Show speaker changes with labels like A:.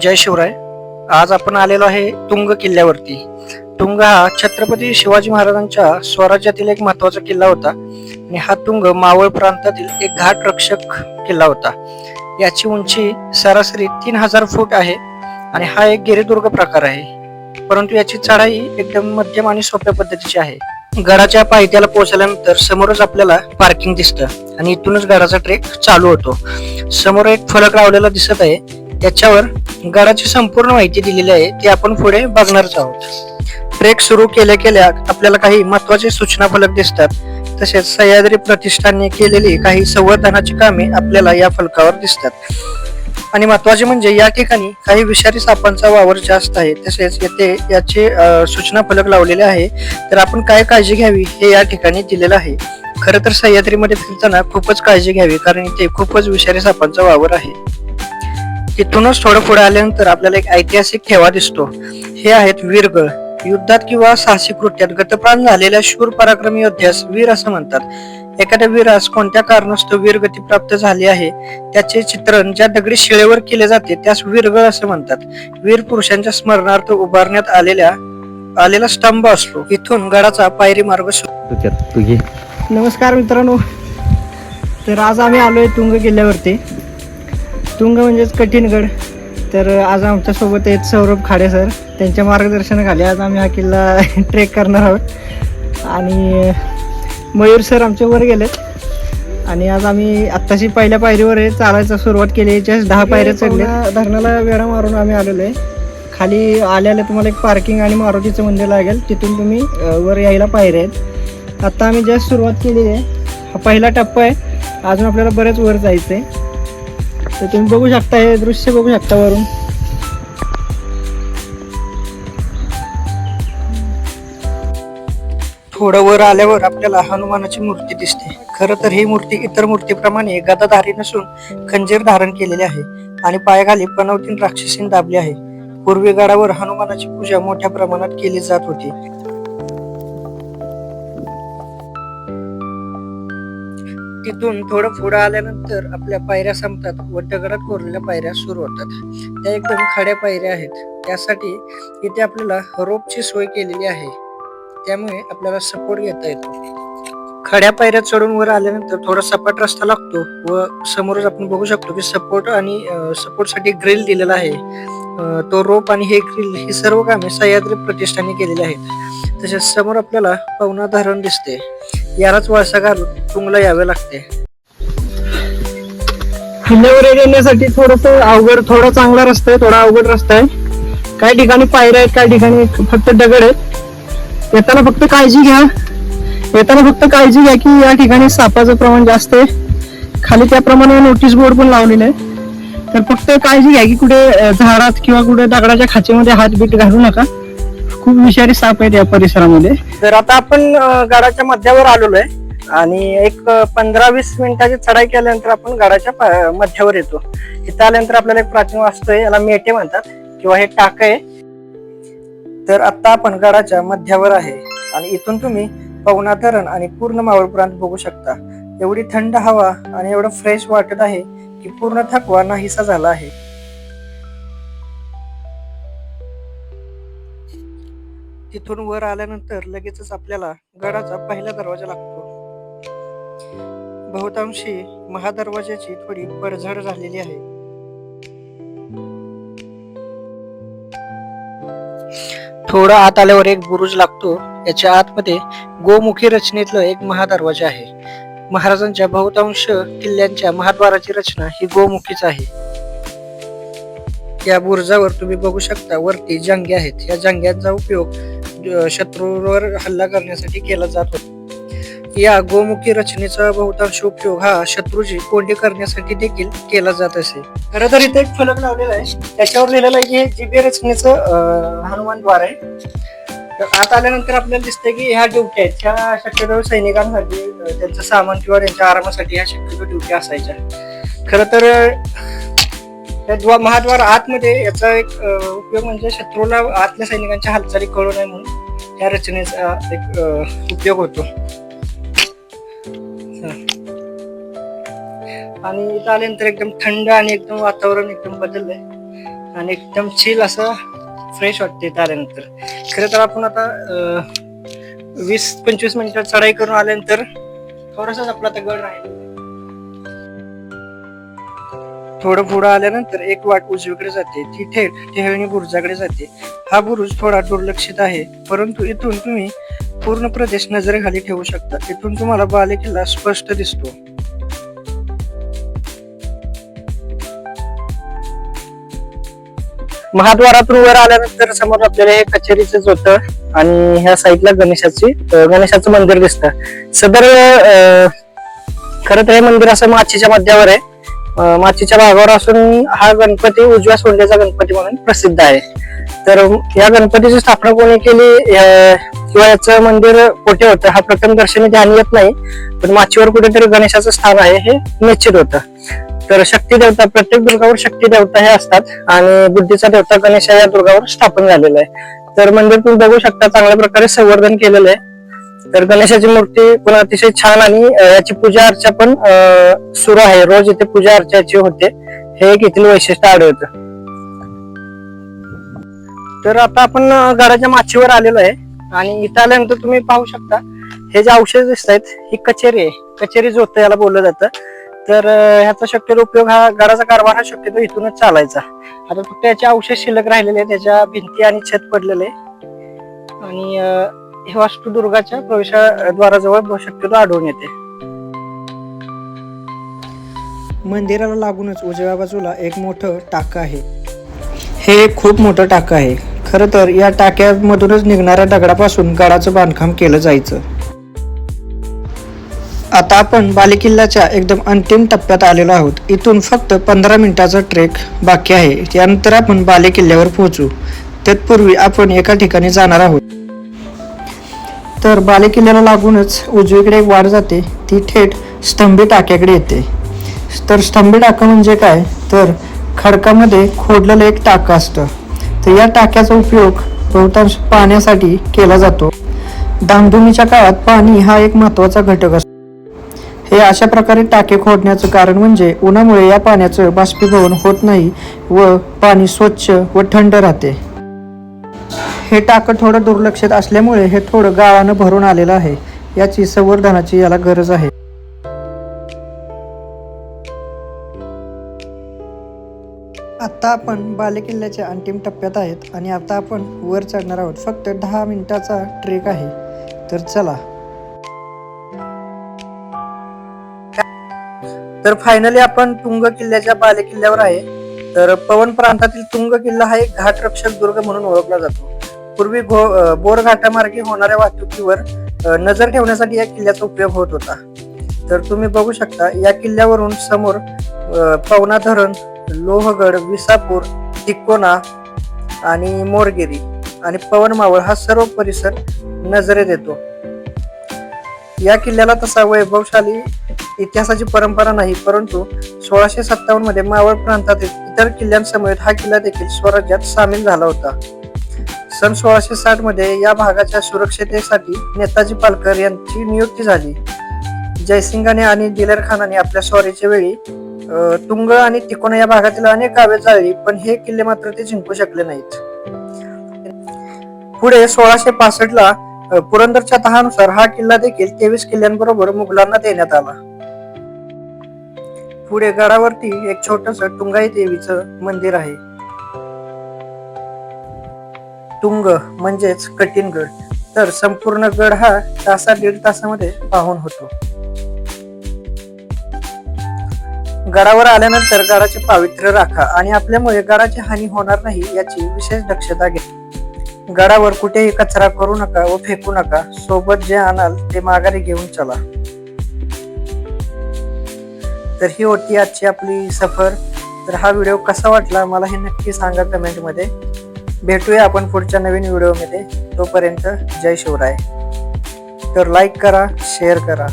A: जय शिवराय. आज आपण आलेलो आहे तुंग किल्ल्यावरती. तुंग हा छत्रपती शिवाजी महाराजांच्या स्वराज्यातील एक महत्त्वाचा किल्ला होता. आणि हा तुंग मावळ प्रांतातील एक घाट रक्षक किल्ला होता. याची उंची सरासरी तीन हजार फूट आहे आणि हा एक गिरिदुर्ग प्रकार आहे. परंतु याची चढाई एकदम मध्यम आणि सोप्या पद्धतीची आहे. गडाच्या पायथ्याला पोहोचल्यानंतर समोरच आपल्याला पार्किंग दिसतं. आणि इथूनच गडाचा ट्रेक चालू होतो. समोर एक फलक लावलेला दिसत आहे. याच्यावर गडाची संपूर्ण माहिती दिलेली आहे ती आपण पुढे बघणारच आहोत. ट्रेक सुरू केल्या केल्या आपल्याला काही महत्त्वाचे सूचना फलक दिसतात. तसेच सह्याद्री प्रतिष्ठानने केलेली काही संवर्धनाची कामे आपल्याला या फलकावर दिसतात. आणि महत्त्वाचे म्हणजे या ठिकाणी काही विषारी सापांचा वावर जास्त आहे. तसेच येथे याचे सूचना फलक लावलेले आहे. तर आपण काय काळजी घ्यावी हे या ठिकाणी दिलेलं आहे. खरं तर सह्याद्रीमध्ये फिरताना खूपच काळजी घ्यावी कारण इथे खूपच विषारी सापांचा वावर आहे. तिथूनच थोडं पुढे आल्यानंतर आपल्याला एक ऐतिहासिक ठेवा दिसतो. हे आहेत वीरगळ. युद्धात किंवा साहसी कृत्यात गतप्राण झालेल्या शूर पराक्रमी योद्ध्यास वीर असं म्हणतात. एखाद्या वीरास कोणत्या कारणास्तव वीरगती प्राप्त झाली आहे? त्याचे चित्रण ज्या दगडी शिळेवर केले जाते त्यास वीरगळ असं म्हणतात. वीर पुरुषांच्या स्मरणार्थ उभारण्यात आलेल्या आलेला स्तंभ असतो. इथून गडाचा पायरी मार्ग नमस्कार मित्रांनो. तर आज आम्ही आलोय तुंग किल्ल्यावरती. तुंग म्हणजेच कठीण गड तर आज आमच्यासोबत आहेत सौरभ खाडे सर. त्यांच्या मार्गदर्शनाखाली आज आम्ही हा किल्ला ट्रेक करणार आहोत. आणि मयूर सर आमच्या वर गेलेत. आणि आज आम्ही आत्ताशी पहिल्या पायरीवर आहे चालायला सुरुवात केली. जस्ट दहा पायऱ्या चढल्या. धरणाला वेळा मारून आम्ही आलेलो आहे. खाली आल्याला तुम्हाला एक पार्किंग आणि मारुतीचं मंदिर लागेल. तिथून तुम्ही वर यायला पायऱ्या आहेत. आता आम्ही जस्ट सुरुवात केलेली आहे. हा पहिला टप्पा आहे. अजून आपल्याला बरेच वर जायचं आहे तर तुम्ही बघू शकता हे दृश्य बघू शकता वरून. थोडं वर आल्यावर आपल्याला हनुमानाची मूर्ती दिसते. खरं तर ही मूर्ती इतर मूर्तीप्रमाणे गदाधारी नसून खंजीर धारण केलेली आहे आणि पायाखाली पनवतीन राक्षसीन दाबली आहे. पूर्वी गडावर हनुमानाची पूजा मोठ्या प्रमाणात केली जात होती. तिथून थोडं पुढं आल्यानंतर आपल्या पायऱ्या संपतात. व दगडात कोरलेल्या पायऱ्या सुरू होतात. त्या एकदम खड्या पायऱ्या आहेत. त्यासाठी इथे आपल्याला रोपची सोय केलेली आहे. त्यामुळे आपल्याला सपोर्ट घेता येतो. खड्या पायऱ्या चढून वर आल्यानंतर थोडा सपाट रस्ता लागतो व समोरच आपण बघू शकतो की सपोर्ट आणि सपोर्टसाठी ग्रिल दिलेला आहे. तो रोप आणि हे ग्रिल ही सर्व कामे सह्याद्री प्रतिष्ठाने केलेली आहेत. तसेच समोर आपल्याला पवना धरण दिसते. यालाच वळसा घालून तुंगला यावे लागते. किल्ल्यावर येण्यासाठी थोडस अवघड थोडा चांगला रस्ता आहे थोडा अवघड रस्ता आहे. काही ठिकाणी पायऱ्या आहेत काही ठिकाणी फक्त दगड आहेत. येताना फक्त काळजी घ्या. येताना फक्त काळजी घ्या की या ठिकाणी सापाचं प्रमाण जास्त आहे. खाली त्याप्रमाणे नोटीस बोर्ड पण लावलेले आहे. तर फक्त काळजी घ्या की कुठे झाडात किंवा कुठे दगडाच्या खाचेमध्ये हात बीट घालू नका. खूप विषारी साप आहेत या परिसरामध्ये. तर आता आपण अं, गडाच्या मध्यावर आलेलो आहे आणि एक पंधरा वीस मिनिटाची चढाई केल्यानंतर आपण गडाच्या पा- मध्यावर येतो. इथं आल्यानंतर आपल्याला एक प्राचीन वास्तू आहे याला मेटे म्हणतात किंवा हे टाक आहे. तर आता आपण गडाच्या मध्यावर आहे आणि इथून तुम्ही पवना धरण आणि पूर्ण मावळ प्रांत बघू शकता. एवढी थंड हवा आणि एवढं फ्रेश वाटत आहे की पूर्ण थकवा नाहीसा झाला आहे. तिथून वर आल्यानंतर लगेचच आपल्याला गडाचा पहिला दरवाजा लागतो. बहुतांशी महादरवाजाची थोडी पडझड झालेली आहे. थोडा आत आल्यावर एक बुरुज लागतो. याच्या आतमध्ये गोमुखी रचनेतलं एक महादरवाजा आहे. महाराजांच्या बहुतांश किल्ल्यांच्या महाद्वाराची रचना ही गोमुखीच आहे. या बुरुजावर तुम्ही बघू शकता वरती जांग्या आहेत. या जांग्यांचा उपयोग शत्रूवर हल्ला करण्यासाठी केला जात होता. या गोमुखी रचनेचा बहुतांश उपयोग हा शत्रूची कोंडी करण्यासाठी देखील केला जात असे. खरं तर इथे एक फलक लावलेला आहे. त्याच्यावर लिहिलेलं आहे की हे जिबे रचनेचं हनुमान द्वार आहे. तर आत आल्यानंतर आपल्याला दिसतंय की ह्या ड्युटी आहेत. ह्या शक्यतो सैनिकांसाठी त्यांचं सामान किंवा त्यांच्या आरामासाठी ह्या शक्यतो ड्युटी असायच्या. खरं तर या द्वा महाद्वार आतमध्ये याचा एक उपयोग म्हणजे शत्रूला आतल्या सैनिकांच्या हालचाली कळू नये म्हणून या रचनेचा एक उपयोग होतो. आणि इथं आल्यानंतर एकदम थंड आणि एकदम वातावरण एकदम बदललंय. आणि एकदम चिल असं फ्रेश वाटते इथं आल्यानंतर. खरं तर आपण आता वीस पंचवीस मिनिटात चढाई करून आल्यानंतर थोडासाच आपला आता गड राहील. थोडं पुढं आल्यानंतर एक वाट उजवीकडे जाते ती थेट टेहळणी बुरुजाकडे जाते. हा बुरुज थोडा दुर्लक्षित आहे परंतु इथून तुम्ही पूर्ण प्रदेश नजरेखाली ठेवू शकता. इथून तुम्हाला बाले किल्ला स्पष्ट दिसतो. महाद्वारातून वर आल्यानंतर समोर आपल्याला हे कचेरीच होतं आणि ह्या साईडला गणेशाची गणेशाचं मंदिर दिसतं. सदर अं, खरं तर हे मंदिर असं माचीच्या मध्यावर आहे. मातीच्या माचीच्या भागावर असून हा गणपती उजव्या सोंड्याचा गणपती म्हणून प्रसिद्ध आहे. तर या गणपतीची स्थापना कोणी केली किंवा याचं मंदिर कुठे होतं हा प्रथम दर्शनी ध्यान येत नाही पण माचीवर कुठेतरी गणेशाचं स्थान आहे हे निश्चित होतं. तर शक्ती देवता प्रत्येक दुर्गावर शक्ती देवता हे असतात आणि बुद्धीचा देवता गणेश या दुर्गावर स्थापन झालेला आहे. तर मंदिर तुम्ही बघू शकता चांगल्या प्रकारे संवर्धन केलेलं आहे. तर गणेशाची मूर्ती पण अतिशय छान आणि याची पूजा अर्चा पण अं, सुरू आहे. रोज इथे पूजा अर्चाची होते. हे एक इथील वैशिष्ट्य आढळतं. तर आता आपण गडाच्या माचीवर आलेलो आहे. आणि इथं आल्यानंतर तुम्ही पाहू शकता हे जे औषध दिसत आहेत ही कचेरी आहे. कचेरी जोत याला बोललं जातं. तर ह्याचा शक्यतो उपयोग हा गडाचा कारभार हा शक्यतो इथूनच चालायचा. आता फक्त याचे अवशेष शिल्लक राहिलेले आहेत त्याच्या भिंती आणि छत पडलेले आणि हे वास्तुदुर्गाच्या प्रवेशद्वाराजवळ शक्यतो आढळून येते. मंदिराला लागूनच उजव्या बाजूला एक मोठं टाकं आहे. हे एक खूप मोठं टाकं आहे. खरं तर या टाक्यामधूनच निघणाऱ्या दगडापासून गडाचं बांधकाम केलं जायचं. आता आपण बालेकिल्ल्याच्या एकदम अंतिम टप्प्यात आलेलो आहोत. इथून फक्त पंधरा मिनिटाचा ट्रेक बाकी आहे. त्यानंतर आपण बालेकिल्ल्यावर पोहोचू. तत्पूर्वी आपण एका ठिकाणी जाणार आहोत. तर बालेकिल्ल्याला लागूनच उजवीकडे एक वाढ जाते. ती थेट स्तंभी टाक्याकडे येते. तर स्तंभी टाकं म्हणजे काय? तर खडकामध्ये खोडलेलं एक टाकं असतं. तर या टाक्याचा उपयोग बहुतांश पाण्यासाठी केला जातो. धामधुमीच्या काळात पाणी हा एक महत्त्वाचा घटक असतो. हे अशा प्रकारे टाके खोडण्याचं कारण म्हणजे उन्हामुळे या पाण्याचं बाष्पीभवन होत नाही व पाणी स्वच्छ व थंड राहते. हे टाकं थोडं दुर्लक्षित असल्यामुळे हे थोडं गावानं भरून आलेलं आहे. याची संवर्धनाची याला गरज आहे. आता आपण बालेकिल्ल्याच्या अंतिम टप्प्यात आहेत आणि आता आपण वर चढणार आहोत. फक्त दहा मिनिटाचा ट्रेक आहे. तर चला. तर फायनली आपण तुंग किल्ल्याच्या बालेकिल्ल्यावर आहे. तर पवन प्रांतातील तुंग किल्ला हा एक घाट रक्षक दुर्ग म्हणून ओळखला जातो. पूर्वी गो बोरघाटामार्गे होणाऱ्या वाहतुकीवर नजर ठेवण्यासाठी या किल्ल्याचा उपयोग होत होता. तर तुम्ही बघू शकता या किल्ल्यावरून समोर पवना धरण लोहगड विसापूर तिकोना आणि मोरगिरी आणि पवन मावळ हा सर्व परिसर नजरेत येतो या किल्ल्याला तसा वैभवशाली इतिहासाची परंपरा नाही परंतु सोळाशे सत्तावन्नमध्ये मावळ प्रांतातील इतर किल्ल्यांसमवेत हा किल्ला देखील स्वराज्यात सामील झाला होता. सन सोळाशे साठमध्ये या भागाच्या सुरक्षितेसाठी नेताजी पालकर यांची नियुक्ती झाली. जयसिंगाने आणि दिलेर खानाने आपल्या स्वारीच्या वेळी तुंग आणि तिकोना या भागातील अनेक गावे चालली पण हे किल्ले मात्र ते जिंकू शकले नाहीत. पुढे सोळाशे पासष्ट ला पुरंदरच्या तहानुसार हा किल्ला देखील तेवीस किल्ल्यांबरोबर मुघलांना देण्यात आला. पुढे गडावरती एक छोटस तुंगाई देवीचं मंदिर आहे. तुंग म्हणजेच कठीण गड. तर संपूर्ण गड हा तासा दीड तासामध्ये पाहून होतो. गडावर आल्यानंतर गडाचे पावित्र्य राखा आणि आपल्यामुळे गडाची हानी होणार नाही याची विशेष दक्षता घ्या. गडावर कुठेही कचरा करू नका व फेकू नका. सोबत जे आणाल ते माघारी घेऊन चला. तर ही होती आजची आपली सफर. तर हा व्हिडिओ कसा वाटला मला हे नक्की सांगा कमेंटमध्ये. भेटूया आपण पुढच्या नवीन व्हिडिओमध्ये. तोपर्यंत जय शिवराय. तर लाईक करा शेअर करा.